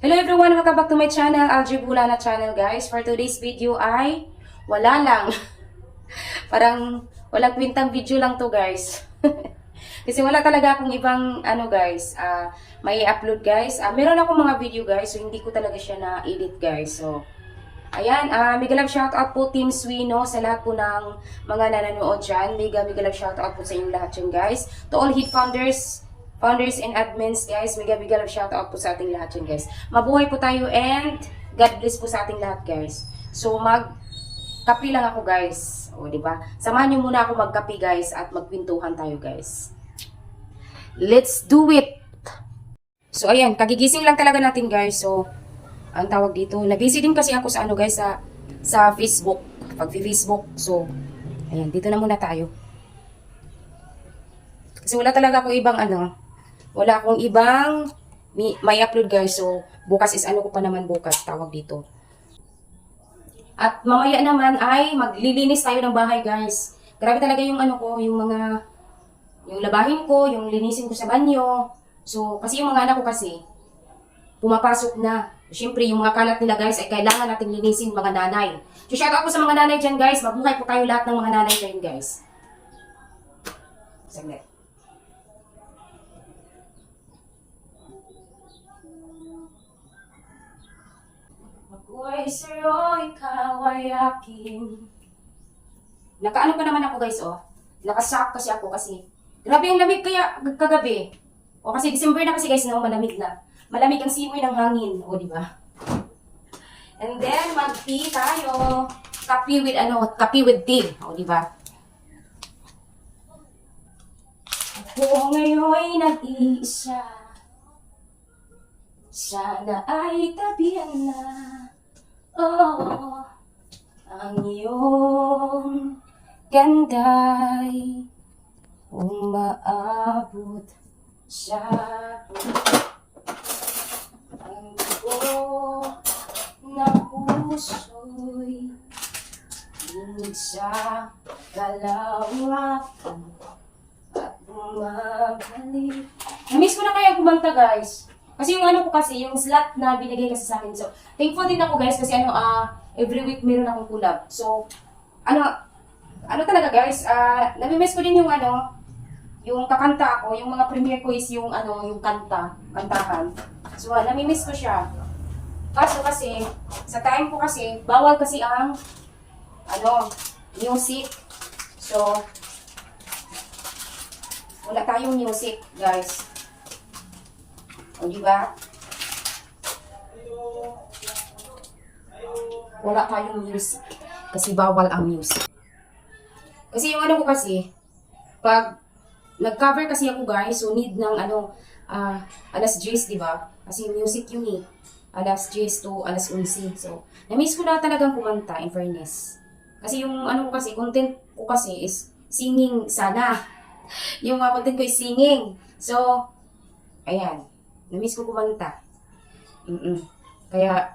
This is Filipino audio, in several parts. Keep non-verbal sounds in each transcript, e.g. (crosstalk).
Hello everyone! Welcome back to my channel, Algie Bulana channel guys. For today's video ay wala lang. (laughs) Parang walang kwintang video lang to guys. (laughs) Kasi wala talaga akong ibang ano guys, ah may upload guys. Ah, meron akong mga video guys, so hindi ko talaga siya na-edit guys. So, ayan, ah mega love shoutout po Team Swino sa lahat po ng mga nanonood dyan. Mega mega love shoutout po sa inyong lahat dyan guys. To all hit founders, founders and admins guys, mega mega love shoutout po sa ating lahat dyan guys. Mabuhay po tayo and God bless po sa ating lahat guys. So mag kapi lang ako guys. O di ba? Samahan niyo muna ako magkapi guys at magpintuhan tayo guys. Let's do it. So ayan, kagigising lang talaga natin guys. So ang tawag dito, na-busy din kasi ako sa ano guys sa sa Facebook, pag Facebook. So ayan, dito na muna tayo. Kasi wala talaga akong ibang ano, wala akong ibang may upload guys. So, bukas is ano ko pa naman bukas, tawag dito. At mamaya naman ay maglilinis tayo ng bahay guys. Grabe talaga yung ano ko, yung mga, yung labahin ko, yung linisin ko sa banyo. So, kasi yung mga anak ko kasi, pumapasok na. Siyempre, yung mga kalat nila guys ay kailangan nating linisin mga nanay. So, shout out po sa mga nanay dyan guys. Mabuhay po tayo lahat ng mga nanay dyan guys. Saglit. Mabuhay sa'yo, ikaw ay akin. Nakaano pa naman ako guys, oh. Nakasak kasi ako kasi. Grabe ang lamig kaya kagabi. O kasi December na kasi guys, no, malamig na. Malamig ang simoy ng hangin, o di ba? And then, mag-tea tayo. Kape with ano, kape with tea, o di ba? Ako ngayon nag-iisa. Sana ay tabihan na. Oh, ang iyong ganda'y umaabot sa ang dugo na puso'y Inig sa kalawakan at bumabalik. Namiss ko na kaya kumanta, guys. Kasi yung ano ko kasi, yung slot na binigay kasi sa akin. So, thankful din ako, guys, kasi ano, ah, every week meron akong collab. So, ano, ano talaga, guys, ah, namimiss ko din yung ano, yung kakanta ako, yung mga premiere ko is yung ano, yung kanta, kantahan. So, ah, namimiss ko siya. Kaso kasi, sa time ko kasi, bawal kasi ang, ano, music. So, wala tayong music, guys. O, di ba? Wala tayong music. Kasi bawal ang music. Kasi yung ano ko kasi, pag nag-cover kasi ako guys, so need ng ano, ah alas 10, di ba? Kasi music yun eh. Alas 10 to alas 11. So, na-miss ko na talagang kumanta, in fairness. Kasi yung ano ko kasi, content ko kasi is singing sana. (laughs) yung mga content ko is singing. So, ayan. Na-miss ko kumanta. Mm-mm. Kaya,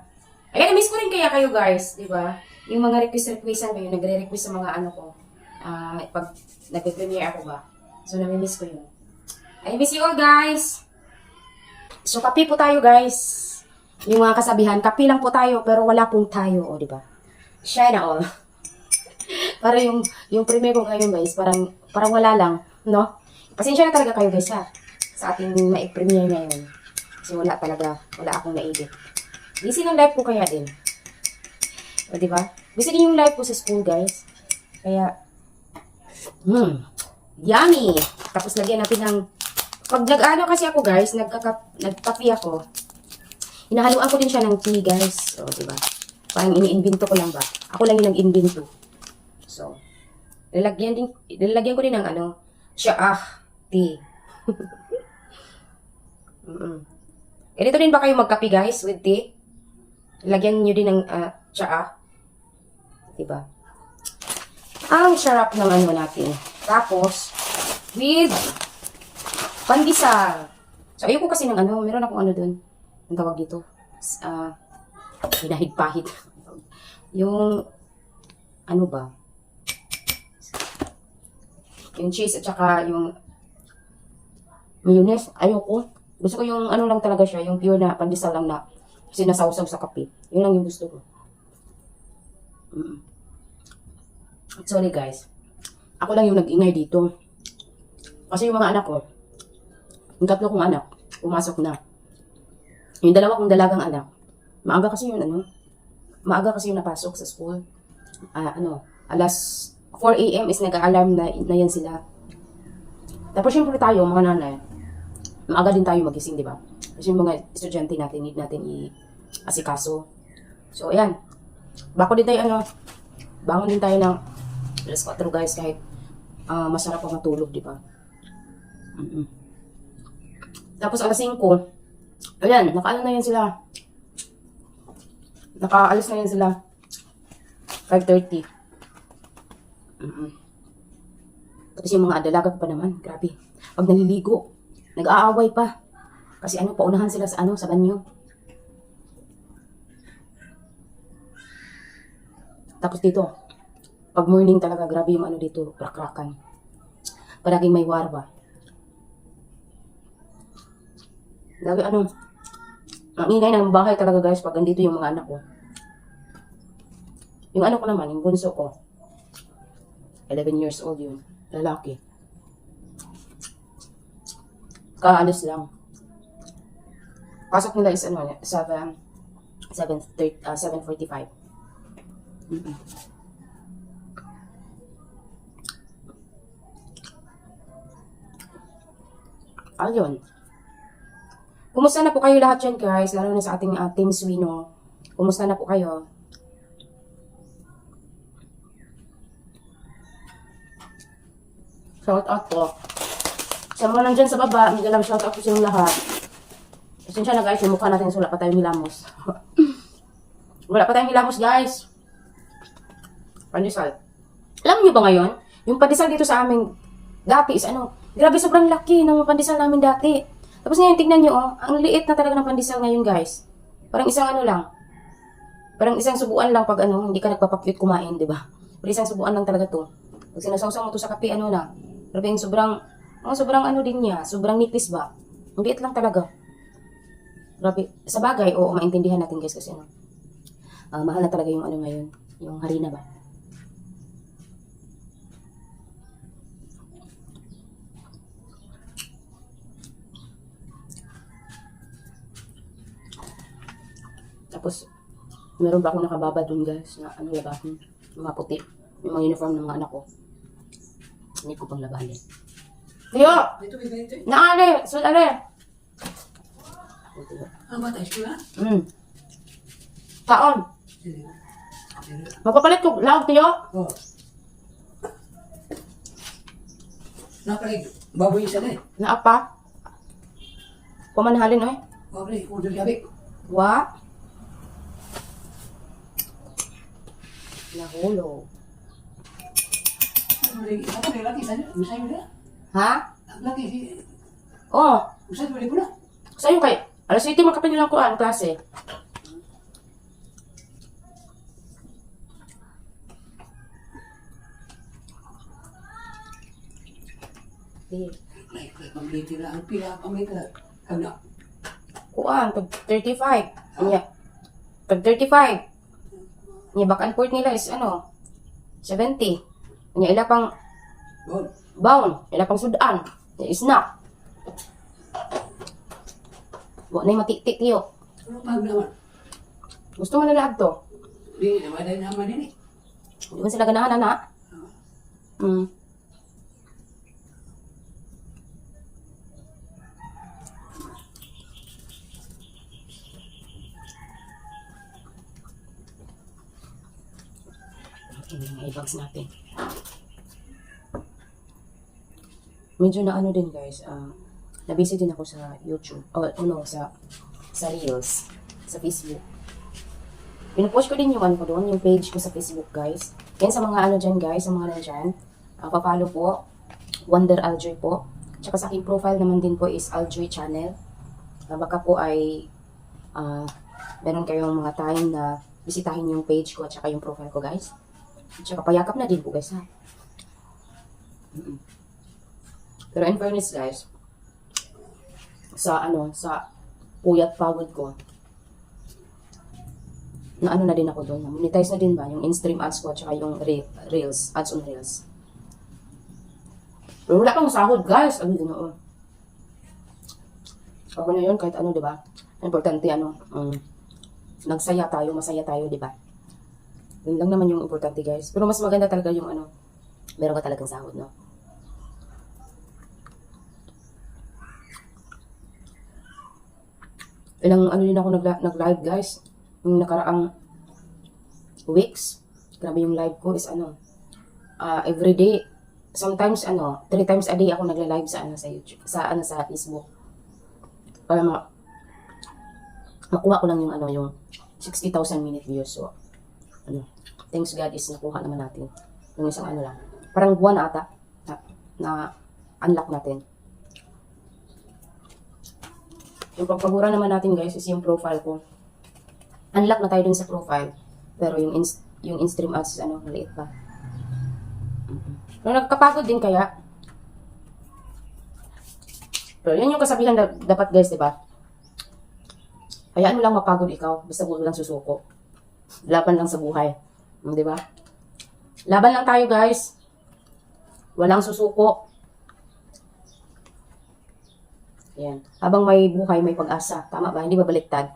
ayan, na-miss ko rin kaya kayo guys, di ba? Yung mga request-requestan kayo, nagre-request sa mga ano ko. Ah, pag nagpe-premiere ako ba. So, nami-miss ko yun. I miss you all, guys! So, kape po tayo, guys. Yung mga kasabihan, kape lang po tayo, pero wala pong tayo, o, di ba? Shine all. (laughs) para yung, yung premiere ko ngayon, guys, parang, parang wala lang, no? Pasensya na talaga kayo, guys, ha? Sa ating ma-premiere ngayon. Kasi wala talaga, wala akong na-edit. Busy ng live ko kaya din. O, di ba? Busy din yung live ko sa school, guys. Kaya, Hmm. Yummy! Tapos lagyan natin ng... Pag nag-ano kasi ako guys, nagkakap, nagkapi ako, hinahaluan ko din siya ng tea guys. So, di ba? Parang iniimbento ko lang ba? Ako lang yung nag-invento. So, lalagyan din, lalagyan ko din ng ano, siya ah, tea. (laughs) mm Ganito din ba kayo magkapi guys with tea? Lagyan nyo din ng uh, tsaa. Diba? Ang sarap ng ano natin. Tapos, with pandesal. So, ayoko kasi ng ano, meron akong ano dun. Ang tawag dito. Ah, uh, hinahigpahit. (laughs) yung, ano ba? Yung cheese at saka yung mayonnaise. Ayoko. Gusto ko yung ano lang talaga siya, yung pure na pandesal lang na sinasawsaw sa kape. Yun lang yung gusto ko. Mm. Sorry guys. Ako lang yung nag-ingay dito. Kasi yung mga anak ko, yung tatlo kong anak, pumasok na. Yung dalawa kong dalagang anak, maaga kasi yun, ano, maaga kasi yung napasok sa school. Ah, ano, alas 4 a.m. is nag-alarm na, na yan sila. Tapos syempre tayo, mga nanay, maaga din tayo magising, di ba? Kasi yung mga estudyante natin, need natin i-asikaso. So, ayan. Bako din tayo, ano, bangon din tayo ng alas 4 guys, kahit ah, masarap pa matulog, di ba? Mm-mm. Tapos alas 5, ayan, nakaano na yan sila. Nakaalis na yan sila. 5.30. Mm-mm. Tapos yung mga dalaga pa naman, grabe. Pag naliligo, nag-aaway pa. Kasi ano, paunahan sila sa ano, sa banyo. Tapos dito, pag morning talaga, grabe yung ano dito, rakrakan. Palaging may warwa. Grabe ano, ang ingay ng bahay talaga guys pag andito yung mga anak ko. Yung ano ko naman, yung bunso ko. 11 years old yun. Lalaki. Kaalis lang. Pasok nila is ano, 7, 7.30, ah, 7.45. Mm-mm. Ayun. Kumusta na po kayo lahat yan guys? Lalo na sa ating uh, Team Swino. Kumusta na po kayo? Shout out po. Sa mga nandyan sa baba, hindi lang shout out po lahat. Pasensya na guys, yung mukha natin wala pa tayong hilamos. (laughs) wala pa tayong hilamos guys. Pandesal. Alam niyo ba ngayon, yung pandesal dito sa amin, dati is ano, grabe sobrang laki ng pandesal namin dati. Tapos ngayon, tignan nyo, oh, ang liit na talaga ng pandesal ngayon, guys. Parang isang ano lang. Parang isang subuan lang pag ano, hindi ka nagpapakyut kumain, di ba? Pero isang subuan lang talaga to. Pag sinasawsaw mo to sa kape, ano na. Grabe yung sobrang, oh, sobrang ano din niya, sobrang nipis ba? Ang liit lang talaga. Grabe. Sa bagay, oo, maintindihan natin guys kasi ano. ah, mahal na talaga yung ano ngayon, yung harina ba? Tapos, meron ba akong nakababa dun guys na ano labahin? Mga puti. Yung mga uniform ng mga anak ko. Hindi ko pang labahin. Tiyo! Dito, dito, dito. Naale! Sul ale! Ang bata, eskwela? Hmm. Taon! Magpapalit ko. Laog tiyo! Oh. Napalig, baboy isa na eh. Naapa? Pamanahalin eh. Baboy, udol gabi. Wa? Nahulog. Apa dia lagi sana? Usai mo na. Ha? Lagi si Oh, usai mo na. sa'yo kay. Alas 7 magkapinig lang ko ang klase. Eh, Like, like, pamiliti na ang pila, pamiliti na. Kagna. kuan, tag 35. Anya. Tag 35. Nya back and forth nila is ano? 70. Nya ila pang Bon. Bound, ila pang sudan. Nya snack. Wa na matitik tiyo. Ano pag naman? Gusto mo nila to? Di, naman dahil naman din eh. Di man sila ganahan na. Hmm. Ini mga i-bags natin. Medyo na ano din guys, ah nabisi din ako sa YouTube, o ano, sa sa Reels, sa Facebook. Pinupost ko din yung ano ko doon, yung page ko sa Facebook, guys. Yan sa mga ano dyan, guys, sa mga nandyan. Uh, papalo po, Wonder Aljoy po. Tsaka sa aking profile naman din po is Aljoy Channel. Uh, baka po ay uh, meron kayong mga time na bisitahin yung page ko at saka yung profile ko, guys. At payakap na din po, guys, ha. Mm-mm. Pero in fairness, guys, sa ano, sa puyat pagod ko, na ano na din ako doon. Monetize na din ba yung in-stream ads ko at saka yung re- reels, ads on reels. Pero wala pang sahod, guys. Ano din ako. Okay na yun, kahit ano, di ba? Importante, ano, um, nagsaya tayo, masaya tayo, di ba? Yun lang naman yung importante, guys. Pero mas maganda talaga yung, ano, meron ka talagang sahod, no? Ilang, ano din ako nag- nag-live, guys. Yung nakaraang weeks. Grabe yung live ko is, ano, ah everyday. Sometimes, ano, three times a day ako nagla-live sa, ano, sa YouTube, sa, ano, sa Facebook para ma makuha ko lang yung ano yung 60,000 minute views so ano thanks God is nakuha naman natin yung isang ano lang parang buwan ata na, na unlock natin yung pagpabura naman natin guys is yung profile ko unlock na tayo dun sa profile pero yung yung in-stream ads is ano maliit pa pero nagkapagod din kaya pero yan yung kasabihan na dapat guys, di ba? Hayaan mo lang mapagod ikaw, basta huwag lang susuko. Laban lang sa buhay. Di ba? Laban lang tayo guys. Walang susuko. Yan. Habang may buhay, may pag-asa. Tama ba? Hindi ba baliktad?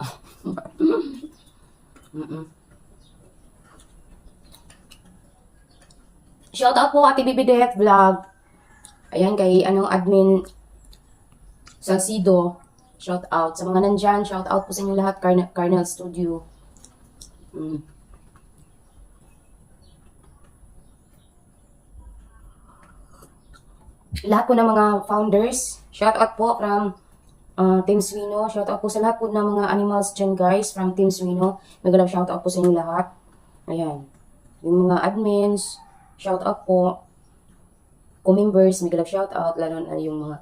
(laughs) Mm-mm. Shout out po Ate Bibi Death Vlog. Ayan kay anong admin Salcido. Shout out. Sa mga nandyan, shout out po sa inyo lahat. Carnel Studio. Mm. Lahat po ng mga founders, shout out po from uh, Team Swino. Shout out po sa lahat po ng mga animals dyan guys from Team Swino. Mega love shout out po sa inyo lahat. Ayan. Yung mga admins, shout out po. Co-members, mega love shout out. Lalo na yung mga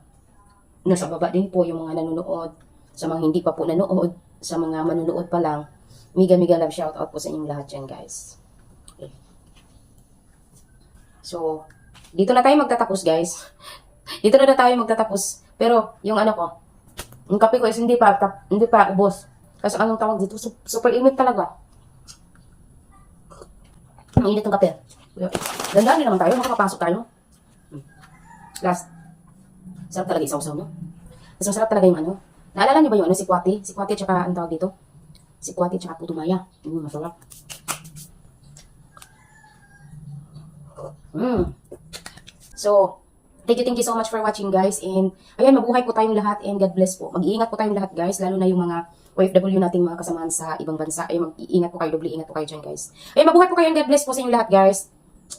nasa baba din po yung mga nanonood. Sa mga hindi pa po nanood, sa mga manonood pa lang, mega love shout out po sa inyong lahat dyan guys. Okay. So, dito na tayo magtatapos guys. dito na, na tayo magtatapos. Pero, yung ano ko, yung kape ko is hindi pa, tap, hindi pa ubos. Kasi anong tawag dito, Sup- super init talaga. Ang init ng kape. Ganda naman tayo, makakapasok tayo. Hmm. Last. Sarap talaga isaw-saw, no? Mas masarap talaga yung ano. Naalala niyo ba yung ano, si Kwati? Si Kwati tsaka, ang tawag dito? Si Kwati tsaka Putumaya. Mm, masarap. Mm. So, thank you, thank you so much for watching guys. And, ayan, mabuhay po tayong lahat and God bless po. Mag-iingat po tayong lahat guys, lalo na yung mga OFW nating mga kasamahan sa ibang bansa. Ay, mag-iingat po kayo, doble ingat po kayo dyan guys. Ayan, mabuhay po kayo and God bless po sa inyo lahat guys.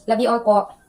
Love you all po.